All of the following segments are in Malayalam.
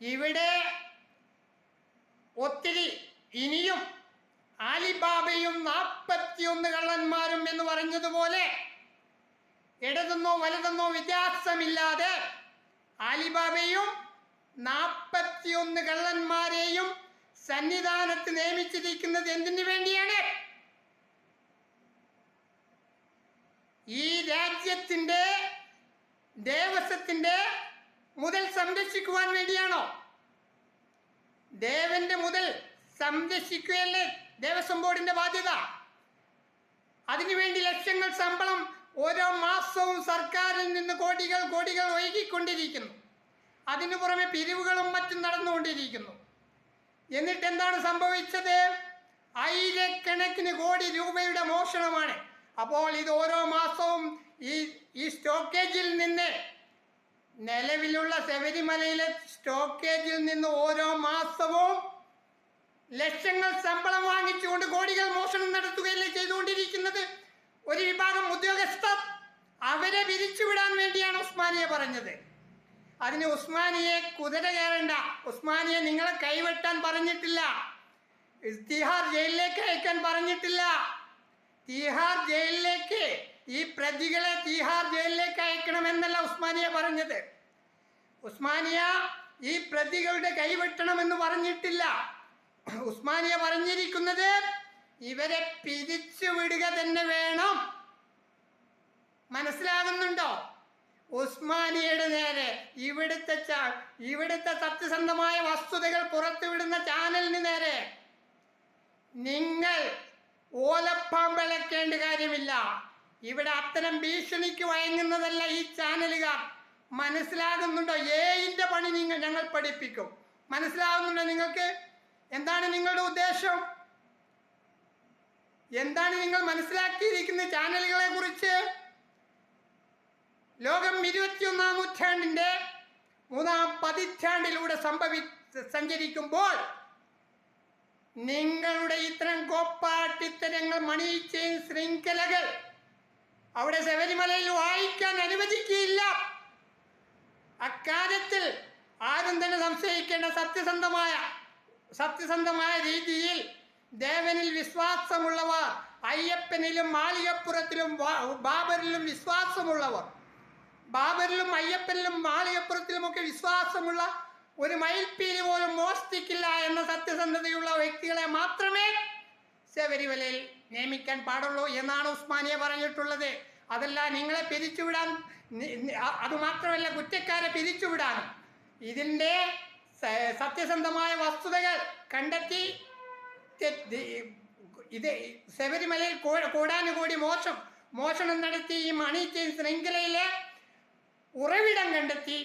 ഇവിടെ ഒത്തിരി ഇനിയും ആലിബാബയും നാൽപ്പത്തിയൊന്ന് കള്ളന്മാരും എന്ന് പറഞ്ഞതുപോലെ ഇടതെന്നോ വലതെന്നോ വ്യത്യാസമില്ലാതെ ആലിബാബയും നാൽപ്പത്തിയൊന്ന് കള്ളന്മാരെയും സന്നിധാനത്ത് നിയമിച്ചിരിക്കുന്നത് എന്തിനു വേണ്ടിയാണ്? ഈ രാജ്യത്തിന്റെ ദേവസ്വത്തിന്റെ മുതൽ സംരക്ഷിക്കുവാൻ വേണ്ടിയാണോ? ദേവന്റെ മുതൽ സംരക്ഷിക്കുകയല്ലേ ദേവസ്വം ബോർഡിന്റെ ബാധ്യത? അതിനുവേണ്ടി ലക്ഷങ്ങൾ ശമ്പളം ഓരോ മാസവും സർക്കാരിൽ നിന്ന് കോടികൾ കോടികൾ ഒഴുകിക്കൊണ്ടിരിക്കുന്നു. അതിനു പുറമെ പിരിവുകളും മറ്റും നടന്നുകൊണ്ടിരിക്കുന്നു. എന്നിട്ട് എന്താണ് സംഭവിച്ചത്? ആയിരക്കണക്കിന് കോടി രൂപയുടെ മോഷണമാണ്. അപ്പോൾ ഇത് ഓരോ മാസവും ഈ ഈ സ്റ്റോക്കേജിൽ നിന്ന് നിലവിലുള്ള ശബരിമലയിലെ സ്റ്റോക്കേജിൽ നിന്ന് ഓരോ മാസവും ലക്ഷങ്ങൾ ശമ്പളം വാങ്ങിച്ചുകൊണ്ട് കോടികൾ മോഷണം നടത്തുകയല്ലേ ചെയ്തുകൊണ്ടിരിക്കുന്നത്? ഒരു വിഭാഗം ഉദ്യോഗസ്ഥർ അവരെ വിരിച്ചുവിടാൻ വേണ്ടിയാണ് ഉസ്മാനിയെ പറഞ്ഞത്. അതിന് ഉസ്മാനിയെ കുതിര കയറണ്ട. ഉസ്മാനിയെ നിങ്ങളെ കൈവെട്ടാൻ പറഞ്ഞിട്ടില്ല. തിഹാർ ജയിലിലേക്ക് അയക്കാൻ പറഞ്ഞിട്ടില്ല. തിഹാർ ജയിലിലേക്ക് ഈ പ്രതികളെ തിഹാർ ഉസ്മാനിയ പറഞ്ഞത്. ഉസ്മാനിയ ഈ പ്രതികളുടെ കൈവെട്ടണമെന്ന് പറഞ്ഞിട്ടില്ല. ഉസ്മാനിയ പറഞ്ഞിരിക്കുന്നത് ഇവരെ പിരിച്ചു വിടുക തന്നെ വേണം. മനസ്സിലാകുന്നുണ്ടോ? ഉസ്മാനിയയുടെ നേരെ ഇവിടുത്തെ ഇവിടുത്തെ സത്യസന്ധമായ വസ്തുതകൾ പുറത്തുവിടുന്ന ചാനലിന് നേരെ. നിങ്ങൾ ഓലപ്പാമ്പളക്കേണ്ട കാര്യമില്ല. ഇവിടെ അത്തരം ഭീഷണിക്ക് വഴങ്ങുന്നതല്ല ഈ ചാനലുകാർ. മനസ്സിലാകുന്നുണ്ടോ? ഏയിന്റെ പണി നിങ്ങൾ ഞങ്ങൾ പഠിപ്പിക്കും. മനസ്സിലാകുന്നുണ്ടോ നിങ്ങൾക്ക്? എന്താണ് നിങ്ങളുടെ ഉദ്ദേശം? എന്താണ് നിങ്ങൾ മനസ്സിലാക്കിയിരിക്കുന്ന ചാനലുകളെ കുറിച്ച്? ലോകം ഇരുപത്തിയൊന്നാം നൂറ്റാണ്ടിന്റെ മൂന്നാം പതിറ്റാണ്ടിലൂടെ സംഭവി സഞ്ചരിക്കുമ്പോൾ നിങ്ങളുടെ ഇത്തരം കോപ്പാട്ടിത്തരങ്ങൾ മണിയിച്ചേൻ ശൃംഖലകൾ അവിടെ ശബരിമലയിൽ വായിക്കാൻ അനുവദിക്കുകയില്ല. അക്കാര്യത്തിൽ ആരും തന്നെ സംശയിക്കേണ്ട സത്യസന്ധമായ സത്യസന്ധമായ രീതിയിൽ ദേവനിൽ വിശ്വാസമുള്ളവർ അയ്യപ്പനിലും മാളികപ്പുറത്തിലും ബാബരിലും വിശ്വാസമുള്ളവർ ബാബരിലും അയ്യപ്പനിലും മാളികപ്പുറത്തിലുമൊക്കെ വിശ്വാസമുള്ള ഒരു മയിൽപ്പീലി പോലും മോഷ്ടിക്കില്ല എന്ന സത്യസന്ധതയുള്ള വ്യക്തികളെ മാത്രമേ ശബരിമലയിൽ നിയമിക്കാൻ പാടുള്ളൂ എന്നാണ് ഉസ്മാനിയ പറഞ്ഞിട്ടുള്ളത്. അതല്ല നിങ്ങളെ പിരിച്ചുവിടാൻ നി- നി- അത് മാത്രമല്ല കുറ്റക്കാരെ പിരിച്ചുവിടാൻ ഇതിന്റെ സത്യസന്ധമായ വസ്തുതകൾ കണ്ടെത്തി ഇത് ശബരിമലയിൽ കൂടാനുകൂടി മോശം മോഷണം നടത്തി ഈ മണി ചെയിൻ ശൃംഖലയിലെ ഉറവിടം കണ്ടെത്തി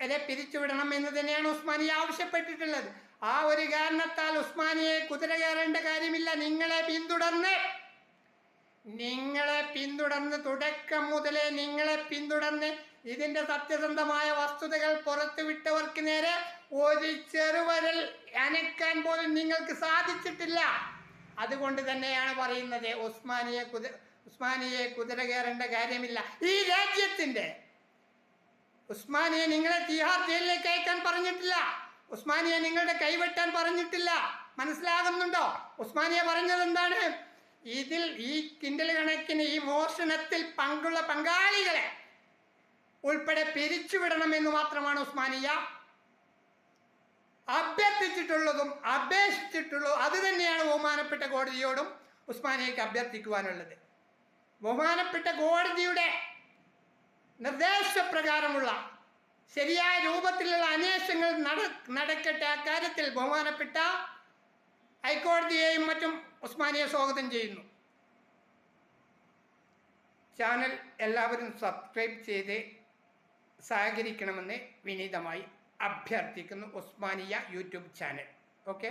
അതെ പിരിച്ചുവിടണം എന്ന് തന്നെയാണ് ഉസ്മാനിയ ആവശ്യപ്പെട്ടിട്ടുള്ളത്. ആ ഒരു കാരണത്താൽ ഉസ്മാനിയെ കുതിര കയറേണ്ട കാര്യമില്ല. നിങ്ങളെ പിന്തുടർന്ന് നിങ്ങളെ പിന്തുടർന്ന് തുടക്കം മുതലേ നിങ്ങളെ പിന്തുടർന്ന് ഇതിന്റെ സത്യസന്ധമായ വസ്തുതകൾ പുറത്തുവിട്ടവർക്ക് നേരെ ഒരു ചെറുവരൽ അനക്കാൻ പോലും നിങ്ങൾക്ക് സാധിച്ചിട്ടില്ല. അതുകൊണ്ട് തന്നെയാണ് പറയുന്നത് ഉസ്മാനിയെ കുതിര ഉസ്മാനിയെ കുതിര കയറേണ്ട കാര്യമില്ല. ഈ രാജ്യത്തിന്റെ ഉസ്മാനിയെ നിങ്ങളെ തിഹാർ ജയിലിലേക്ക് അയക്കാൻ പറഞ്ഞിട്ടില്ല. ഉസ്മാനിയെ നിങ്ങളുടെ കൈവെട്ടാൻ പറഞ്ഞിട്ടില്ല. മനസ്സിലാകുന്നുണ്ടോ? ഉസ്മാനിയെ പറഞ്ഞത് എന്താണ്? ഇതിൽ ഈ കിണ്ടൽ കണക്കിന് ഈ മോഷണത്തിൽ പങ്കുള്ള പങ്കാളികളെ ഉൾപ്പെടെ പിരിച്ചുവിടണം എന്ന് മാത്രമാണ് ഉസ്മാനിയ അഭ്യർത്ഥിച്ചിട്ടുള്ളതും അപേക്ഷിച്ചിട്ടുള്ളതും അത് തന്നെയാണ് ബഹുമാനപ്പെട്ട കോടതിയോടും ഉസ്മാനിയക്ക് അഭ്യർത്ഥിക്കുവാനുള്ളത്. ബഹുമാനപ്പെട്ട കോടതിയുടെ നിർദ്ദേശപ്രകാരമുള്ള ശരിയായ രൂപത്തിലുള്ള അന്വേഷണങ്ങൾ നട നടക്കട്ടെ. അക്കാര്യത്തിൽ ബഹുമാനപ്പെട്ട ഹൈക്കോടതിയെയും മറ്റും ഉസ്മാനിയെ സ്വാഗതം ചെയ്യുന്നു. ചാനൽ എല്ലാവരും സബ്സ്ക്രൈബ് ചെയ്ത് സഹകരിക്കണമെന്ന് വിനീതമായി അഭ്യർത്ഥിക്കുന്നു ഉസ്മാനിയ യൂട്യൂബ് ചാനൽ. ഓക്കെ?